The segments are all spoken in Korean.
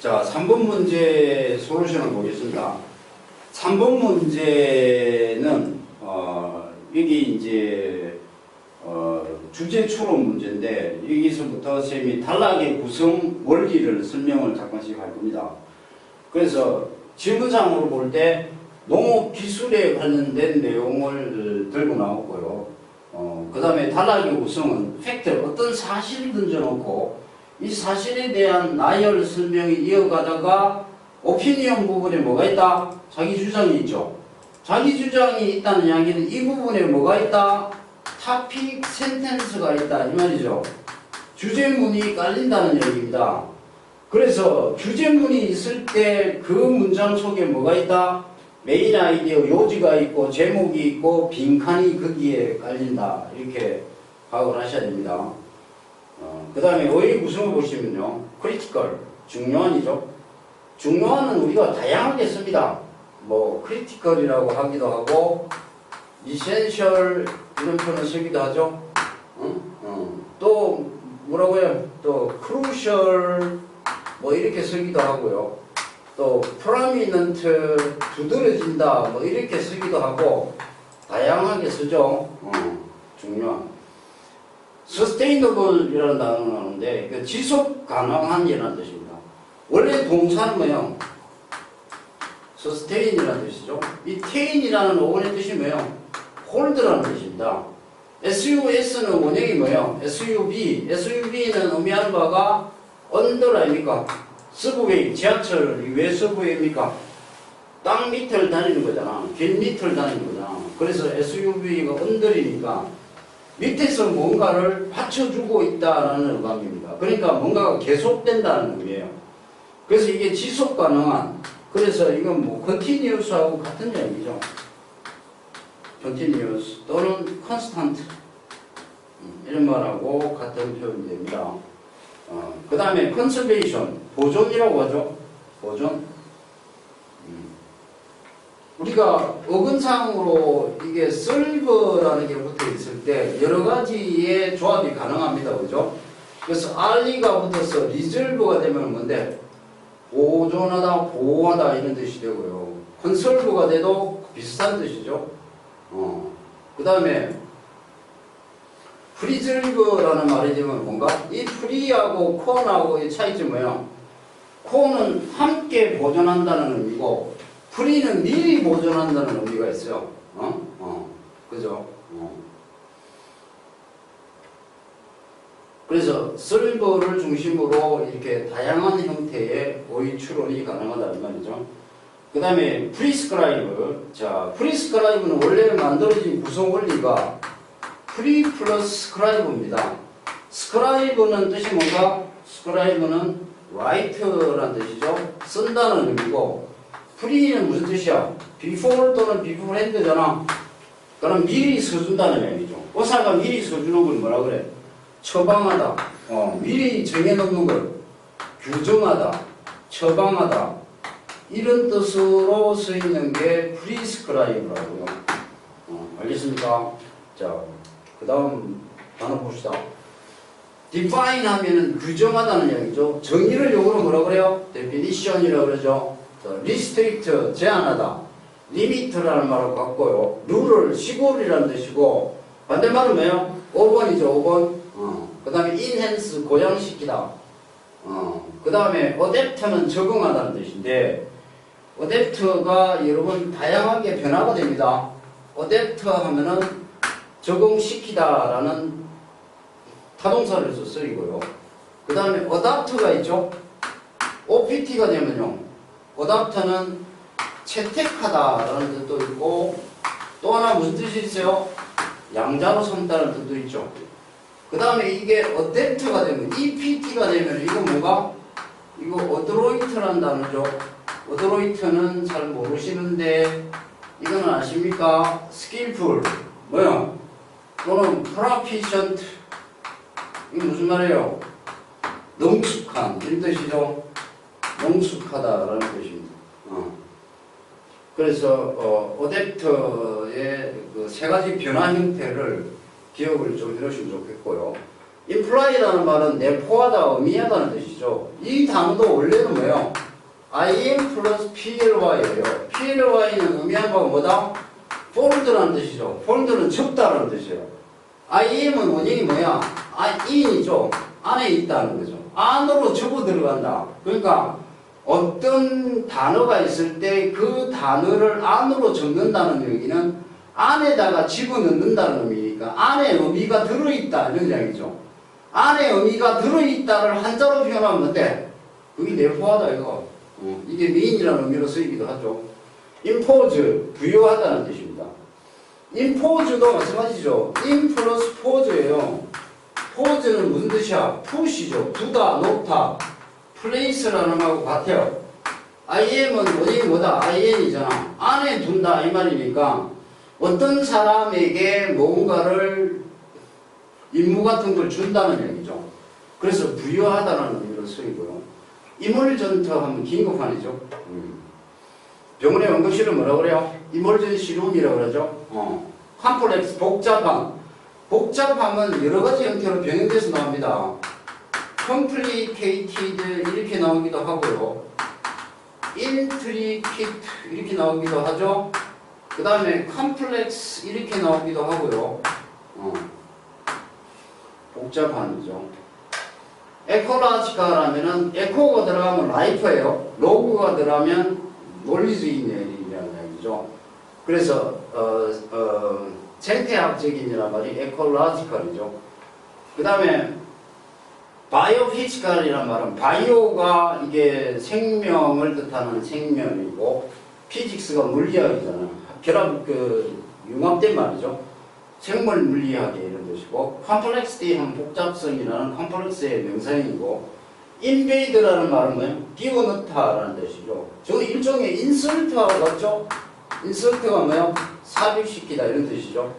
자, 3번 문제 솔루션을 보겠습니다. 3번 문제는 어, 여기 이제 어, 주제 추론 문제인데 여기서부터 쌤이 단락의 구성 원리를 설명을 잠깐씩 할 겁니다. 그래서 질문상으로 볼 때 농업 기술에 관련된 내용을 들고 나오고요. 어, 그 다음에 단락의 구성은 팩트, 어떤 사실을 던져놓고 이 사실에 대한 나열 설명이 이어가다가 오피니언 부분에 뭐가 있다? 자기 주장이 있죠. 자기 주장이 있다는 이야기는 이 부분에 뭐가 있다? 타픽 센텐스가 있다 이 말이죠. 주제문이 깔린다는 얘기입니다. 그래서 주제문이 있을 때 그 문장 속에 뭐가 있다? 메인 아이디어 요지가 있고 제목이 있고 빈칸이 거기에 깔린다 이렇게 파악을 하셔야 됩니다. 어, 그 다음에 어휘 구성을 보시면요. 크리티컬, 중요한이죠. 중요한은 우리가 다양하게 씁니다. 뭐 크리티컬이라고 하기도 하고 이센셜 이런 표현을 쓰기도 하죠. 어? 어. 또 뭐라고 해요? 또 크루셜 뭐 이렇게 쓰기도 하고요. 또 프라미넌트 두드러진다 뭐 이렇게 쓰기도 하고 다양하게 쓰죠. 어, 중요한. Sustainable이라는 단어가 나오는데 그 지속 가능한이라는 뜻입니다. 원래 동사는 뭐예요? sustain이라는 뜻이죠. 이 tain이라는 어원의 뜻이 뭐예요? hold라는 뜻입니다. SUS는 원형이 뭐예요? SUV, SUV는 의미하는 바가 언더 아닙니까? 서브웨이, 지하철이 왜 서브웨이입니까? 땅 밑을 다니는 거잖아. 길 밑을 다니는 거잖아. 그래서 SUV가 언더이니까 밑에서 뭔가를 받쳐주고 있다라는 의감입니다. 그러니까 뭔가가 계속된다는 의미예요. 그래서 이게 지속 가능한, 그래서 이건 뭐 continuous하고 같은 얘기죠. continuous 또는 constant 음, 이런 말하고 같은 표현이 됩니다. 어, 그 다음에 conservation 보존이라고 하죠. 보존. 음. 우리가 어근상으로 이게 serve라는 게 붙어 있을 때 여러 가지의 조합이 가능합니다. 그죠? 그래서 r이가 붙어서 reserve가 되면 뭔데? 보존하다, 보호하다 이런 뜻이 되고요. conserve가 돼도 비슷한 뜻이죠. 어. 그 다음에 프리즐브라는 말이 되면 뭔가 이 프리하고 콘하고의 차이점이 뭐예요? 콘은 함께 보존한다는 의미고 프리는 미리 보존한다는 의미가 있어요. 어? 어. 그죠? 어. 그래서 설버를 중심으로 이렇게 다양한 형태의 오이 추론이 가능하다는 말이죠. 그 다음에 프리스크라이브. 자, 프리스크라이브는 원래 만들어진 구성 원리가 프리 플러스 스크라이브입니다. 스크라이브는 뜻이 뭔가? 스크라이브는 write라는 뜻이죠. 쓴다는 의미고 프리는 무슨 뜻이야? before 또는 beforehand잖아. 그럼 미리 써준다는 얘기죠. 의사가 미리 써주는 걸 뭐라 그래? 처방하다. 어, 미리 정해놓는 걸 규정하다. 처방하다. 이런 뜻으로 쓰이는 게 프리스크라이브라고요. 어, 알겠습니까? 자, 그 다음 단어 봅시다. define 하면은 규정하다는 얘기죠. 정의를 용어로 뭐라 그래요? definition이라고 그러죠. 자, restrict, 제한하다. limit라는 말을 갖고요. 룰을 시골이라는 뜻이고, 반대말은 뭐예요? 5번이죠, 5번. 어. 그 다음에 enhance, 고양시키다. 어. 그 다음에 adapt는 적응하다는 뜻인데, 어댑터가 여러분 다양하게 변화가 됩니다. 어댑터 하면은 적응시키다 라는 타동사를 써 쓰이고요. 그 다음에 어답터가 있죠. OPT가 되면요. 어답터는 채택하다라는 뜻도 있고 또 하나 무슨 뜻이 있어요? 양자로 삼다는 뜻도 있죠. 그 다음에 이게 어댑터가 되면 EPT가 되면 이거 뭐가? 이거 어드로이트라는 단어죠. 어드로이트는 잘 모르시는데 이거는 아십니까? 스킬풀 뭐요? 또는 프라피션트 이게 무슨 말이에요? 능숙한 이런 뜻이죠. 능숙하다라는. 어. 그래서 어, 어댑터의 그 세 가지 변화 형태를 기억을 좀 해놓으시면 좋겠고요. imply라는 말은 내포하다, 의미하다는 뜻이죠. 이 단어도 원래는 뭐예요? im 플러스 ply예요. ply는 의미하는 바가 뭐다? fold라는 뜻이죠. fold는 접다라는 뜻이에요. im은 원형이 뭐야? 아, in이죠. 안에 있다는 거죠. 안으로 접어 들어간다. 그러니까 어떤 단어가 있을 때 그 단어를 안으로 적는다는 얘기는 안에다가 집어넣는다는 의미니까 안에 의미가 들어있다 이런 이야기죠. 안에 의미가 들어있다를 한자로 표현하면 어때? 그게 내포하다 이거. 어, 이게 미인이라는 의미로 쓰이기도 하죠. impose 부여하다는 뜻입니다. impose도 마찬가지죠. in 플러스 pose예요. pose는 무슨 뜻이야? push죠. 두다, 놓다. Place라는 말하고 같아요. im은 원인이 뭐다? in이잖아. 안에 둔다 이 말이니까 어떤 사람에게 뭔가를 임무 같은 걸 준다는 얘기죠. 그래서 부여하다는 의미로 쓰이고요. 이몰전터 하면 긴급환이죠. 음. 병원의 응급실은 뭐라고 그래요? 이몰전시 룸이라고 그러죠. 어. 컴플렉스 복잡한 복잡함은 여러 가지 형태로 변형돼서 나옵니다. Complicated 이렇게 나오기도 하고요. intricate 이렇게 나오기도 하죠. 그 다음에 complex 이렇게 나오기도 하고요. 어. 복잡한이죠. 에코라지카라면은 에코가 들어가면 라이프예요. 로그가 들어가면 논리주의이라는 얘기죠. 그래서 어, 어, 생태학적인이란 말이 에콜라지컬이죠. 그 다음에 바이오피지컬이란 말은 바이오가 이게 생명을 뜻하는 생명이고 피직스가 물리학이잖아. 결합 그 융합된 말이죠. 생물 물리학의 이런 뜻이고 컴플렉스티 하면 복잡성이라는 컴플렉스의 명사형이고 인베이드라는 말은 뭐예요? 끼워넣다라는 뜻이죠. 저는 일종의 인설트하고 같죠? 인설트가 뭐예요? 삽입시키다 이런 뜻이죠.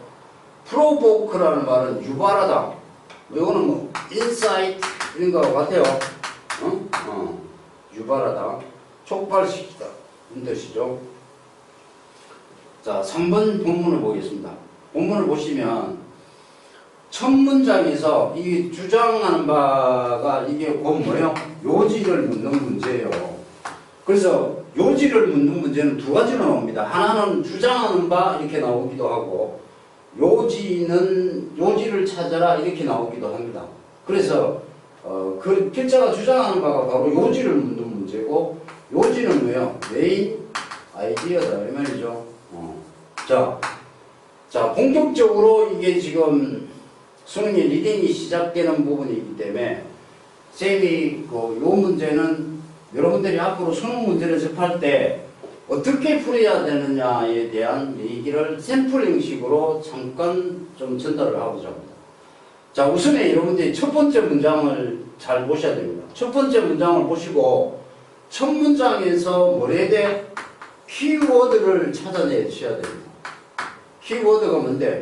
프로보크라는 말은 유발하다. 이거는 뭐 인사이트 이런 거하고 같아요. 어? 어. 유발하다. 촉발시키다. 이런 뜻이죠. 자, 3번 본문을 보겠습니다. 본문을 보시면 첫 문장에서 이 주장하는 바가 이게 곧 뭐예요? 요지를 묻는 문제예요. 그래서 요지를 묻는 문제는 두 가지로 나옵니다. 하나는 주장하는 바 이렇게 나오기도 하고 요지는 요지를 찾아라 이렇게 나오기도 합니다. 그래서 어, 그 필자가 주장하는 바가 바로 요지를 묻는 문제고 요지는 뭐예요? 메인 아이디어다 이 말이죠. 어. 자, 자 본격적으로 이게 지금 수능의 리딩이 시작되는 부분이기 때문에 쌤이 그 요 문제는 여러분들이 앞으로 수능 문제를 접할 때 어떻게 풀어야 되느냐에 대한 얘기를 샘플 형식으로 잠깐 좀 전달을 하고자 합니다. 자, 우선에 여러분들이 첫 번째 문장을 잘 보셔야 됩니다. 첫 번째 문장을 보시고 첫 문장에서 돼? 키워드를 찾아내셔야 됩니다. 키워드가 뭔데?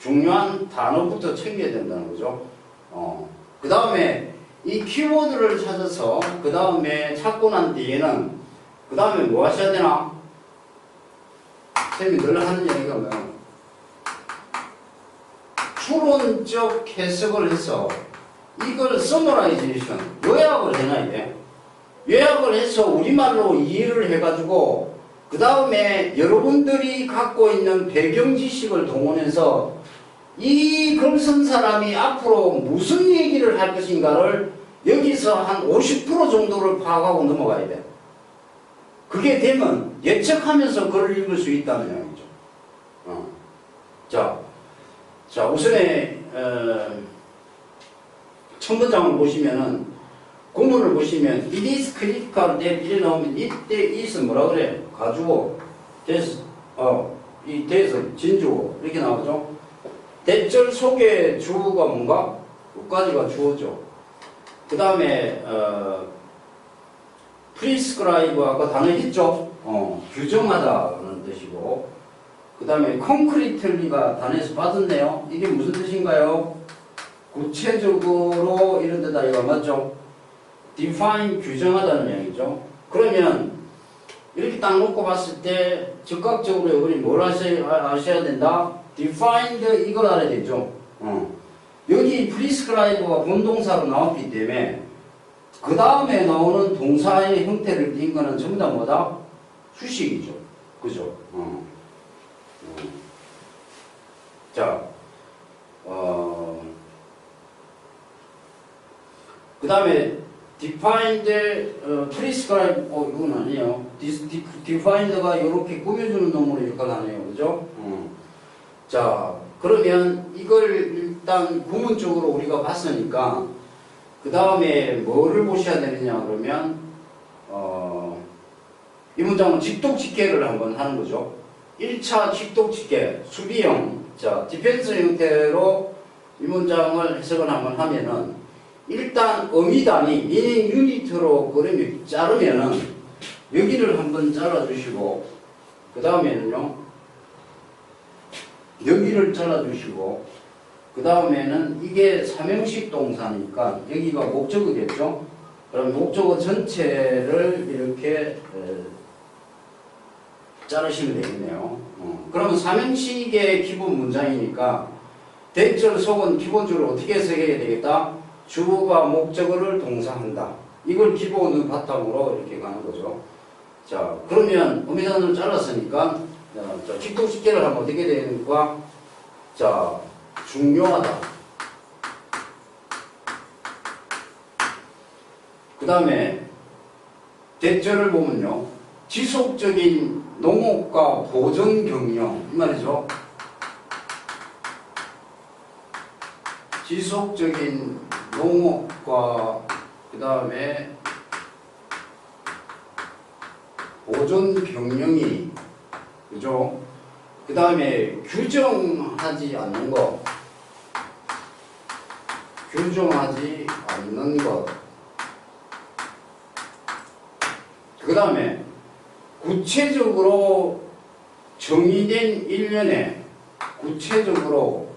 중요한 단어부터 챙겨야 된다는 거죠. 어. 그 다음에 이 키워드를 찾아서 그 다음에 찾고 난 뒤에는 그 다음에 뭐 하셔야 되나? 쌤이 늘 하는 얘기가 뭐야? 추론적 해석을 해서 이걸 서머라이제이션, 요약을 해놔야 돼. 요약을 해서 우리말로 이해를 해가지고 그 다음에 여러분들이 갖고 있는 배경 지식을 동원해서 이 글 쓴 사람이 앞으로 무슨 얘기를 할 것인가를 여기서 한 50% 정도를 파악하고 넘어가야 돼. 그게 되면 예측하면서 글을 읽을 수 있다는 이야기죠. 어. 자, 자 우선에 어, 첫 문장을 보시면은 구문을 보시면 it is critical that 이래 나오면 이때 is 뭐라 그래? 가주어, des, 어, 이 des 진주어 이렇게 나오죠. 대절 속에 주어가 뭔가? 끝까지가 주어죠. 그 다음에 어, 아까 단어 있죠? 어, 규정하다는 뜻이고 그 다음에 concretely가 단어에서 받았네요. 이게 무슨 뜻인가요? 구체적으로 이런 데다 이거 맞죠? define 규정하다는 얘기죠. 그러면 이렇게 딱 놓고 봤을 때 즉각적으로 우리 뭘 하셔야, 아셔야 된다? defined 이걸 알아야 되죠. 어. 여기 프리스크라이브가 본동사로 나왔기 때문에 그 다음에 나오는 형태를 띈 거는 전부 다 뭐다? 수식이죠. 그죠? 어. 어. 자, 어, 그 다음에 defined, 어, prescribe, 어, 이건 아니에요. Defined가 이렇게 꾸며주는 놈으로 역할을 하네요. 그죠? 어. 자, 그러면 이걸 일단 구문적으로 우리가 봤으니까, 그 다음에 뭐를 보셔야 되느냐, 그러면, 어, 이 문장은 직독직계를 한번 하는 거죠. 1차 직독직계, 수비형, 자, 디펜스 형태로 이 문장을 해석을 한번 하면은, 일단 어미단위, 미닝 유니트로 그림이 자르면은, 여기를 한번 잘라주시고, 그 다음에는요, 여기를 잘라주시고, 그 다음에는 이게 삼형식 동사니까 여기가 목적어겠죠? 그럼 목적어 전체를 이렇게 에, 자르시면 되겠네요. 어, 그러면 삼형식의 기본 문장이니까 대절 속은 기본적으로 어떻게 해석해야 되겠다? 주어가 목적어를 동사한다. 이걸 기본을 바탕으로 이렇게 가는 거죠. 자, 그러면 어미단을 잘랐으니까 어, 자, 직독직계를 하면 어떻게 되는가? 자, 중요하다. 그 다음에 대절을 보면요. 지속적인 농업과 보전 경영 이 말이죠. 지속적인 농업과 그 다음에 보존 경영이 그죠? 그 다음에 규정하지 않는 것 규정하지 않는 것. 그 다음에 구체적으로 정의된 일련에 구체적으로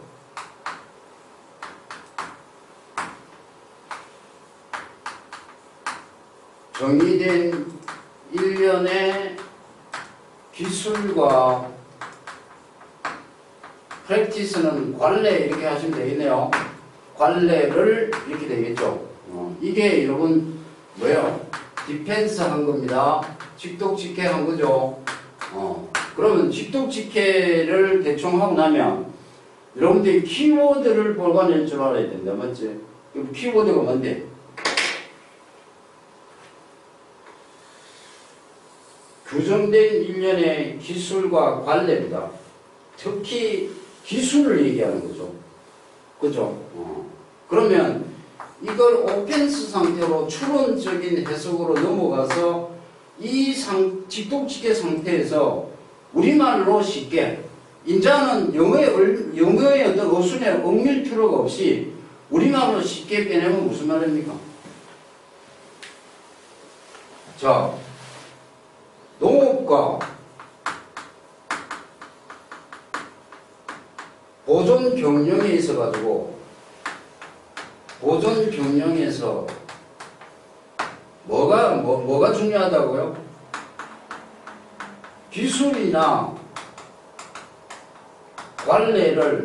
정의된 일련의 기술과 프랙티스는 관례 이렇게 하시면 되겠네요. 관례를 이렇게 되겠죠. 어, 이게 여러분 뭐예요? 디펜스 한 겁니다. 직독직해 한 거죠. 어, 그러면 직독직해를 대충 하고 나면 여러분들이 키워드를 볼관낼 줄 알아야 된다. 맞지? 키워드가 뭔데? 규정된 일련의 기술과 관례입니다. 특히 기술을 얘기하는 거죠. 그죠? 어. 그러면 이걸 오펜스 상태로 추론적인 해석으로 넘어가서 이 상, 직독직의 상태에서 우리말로 쉽게 인자는 영어의, 얼- 영어의 어떤 어순에 얽밀 필요가 없이 우리말로 쉽게 빼내면 무슨 말입니까? 자, 농업과 보존 경영에 있어 가지고 보존 경영에서 뭐가 뭐, 뭐가 중요하다고요? 기술이나 관례를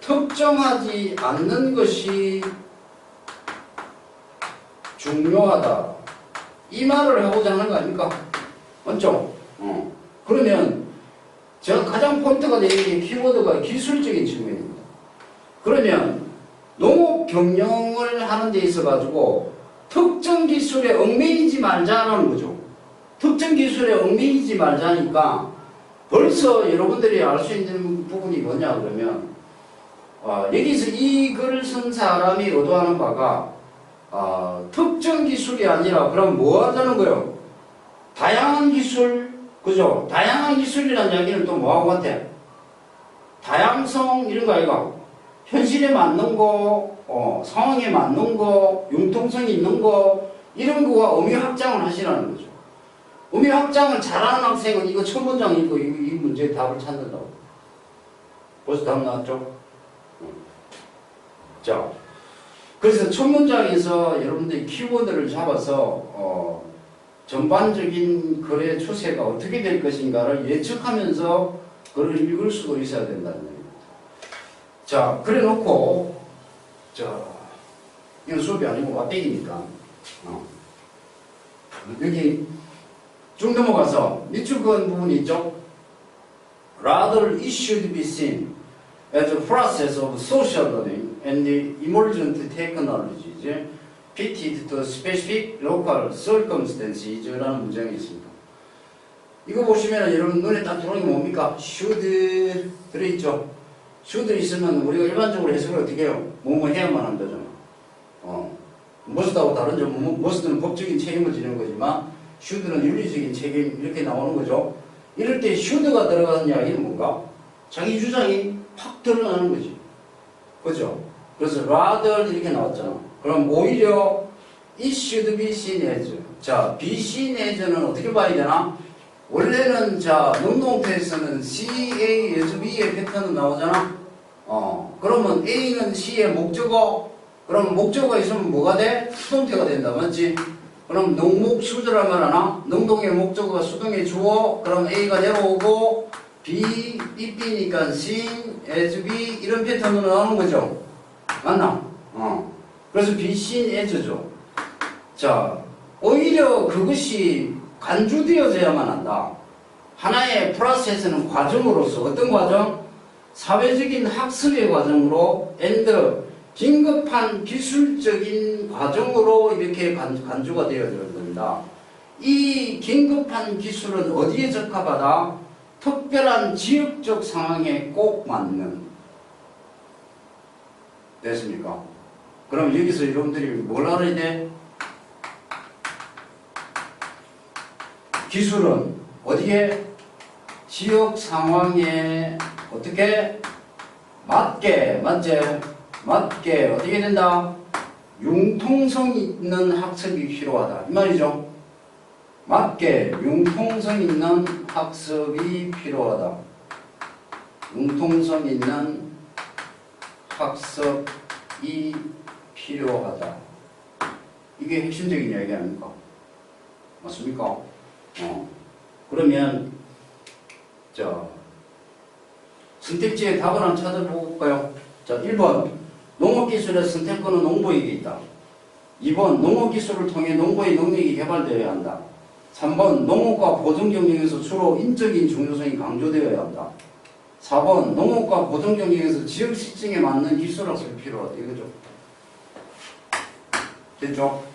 특정하지 않는 것이 중요하다. 이 말을 하고자 하는 거 아닙니까? 맞죠? 어. 그러면 제가 가장 포인트가 되는 게 키워드가 기술적인 측면입니다. 그러면 농업 경영을 하는 데 있어 가지고 특정 기술에 얽매이지 말자는 거죠. 특정 기술에 얽매이지 말자니까 벌써 여러분들이 알 수 있는 부분이 뭐냐 그러면 아, 여기서 이 글을 쓴 사람이 의도하는 바가 아, 특정 기술이 아니라 그럼 뭐 하자는 거예요? 다양한 기술, 그죠? 다양한 기술이라는 이야기는 또 뭐하고 같아? 다양성 이런 거 아이가? 현실에 맞는 거, 어, 상황에 맞는 거, 융통성 있는 거 이런 거와 의미 확장을 하시라는 거죠. 의미 확장을 잘하는 학생은 이거 첫 문장 읽고 이, 이 문제의 답을 찾는다고. 벌써 답 나왔죠? 음. 자, 그래서 첫 문장에서 여러분들이 키워드를 잡아서 어, 전반적인 글의 추세가 어떻게 될 것인가를 예측하면서 글을 읽을 수도 있어야 된다는. 자, 그래 놓고, 자, 이건 수업이 아니고 와빼기니까. 어. 여기 쭉 넘어가서 밑줄 그은 부분이 있죠? Rather, it should be seen as a process of social learning and the emergent technologies fitted to specific local circumstances라는 문장이 있습니다. 이거 보시면 여러분 눈에 딱 들어오는 게 뭡니까? should 들어있죠? Should 있으면 우리가 일반적으로 해석을 어떻게 해요? 뭐뭐 해야만 한다잖아. 어. 머스트하고 다른 점, 뭐, 머스트는 법적인 책임을 지는 거지만 should는 윤리적인 책임 이렇게 나오는 거죠. 이럴 때 should가 들어가는 이야기는 뭔가? 자기 주장이 팍 드러나는 거지. 그죠? 그래서 rather 이렇게 나왔잖아. 그럼 오히려 it should be seen as. 자, be seen as는 어떻게 봐야 되나? 원래는 자, 능동태에서는 CA as B의 패턴은 나오잖아. 어, 그러면 A는 C의 목적어. 그럼 목적어가 있으면 뭐가 돼? 수동태가 된다. 맞지? 그럼 농목 수주라면 하나? 능동의 목적어가 수동의 주어. 그럼 A가 내려오고 B, BB니까 seen as B 이런 패턴으로 나오는 거죠. 맞나? 어. 그래서 be seen as죠. 자, 오히려 그것이 간주되어져야만 한다. 하나의 프로세스는 과정으로서 어떤 과정? 사회적인 학습의 과정으로 and 긴급한 기술적인 과정으로 이렇게 간, 간주가 되어져야 된다. 이 긴급한 기술은 어디에 적합하다? 특별한 지역적 상황에 꼭 맞는 됐습니까? 그럼 여기서 여러분들이 뭘 알아야 돼? 기술은 어디에? 지역 상황에 어떻게? 맞게 맞지 맞게 어떻게 된다? 융통성 있는 학습이 필요하다. 이 말이죠. 맞게 융통성 있는 학습이 필요하다. 융통성 있는 학습이 필요하다. 이게 핵심적인 이야기 아닙니까? 맞습니까? 어. 그러면 자 선택지의 답을 한번 찾아볼까요? 자 1번 농업기술의 선택권은 농부에게 있다. 2번 농업기술을 통해 농부의 능력이 개발되어야 한다. 3번 농업과 보존경영에서 주로 인적인 중요성이 강조되어야 한다. 4번 농업과 보존경영에서 지역 실정에 맞는 기술학습이 필요하다. 이거죠. 됐죠?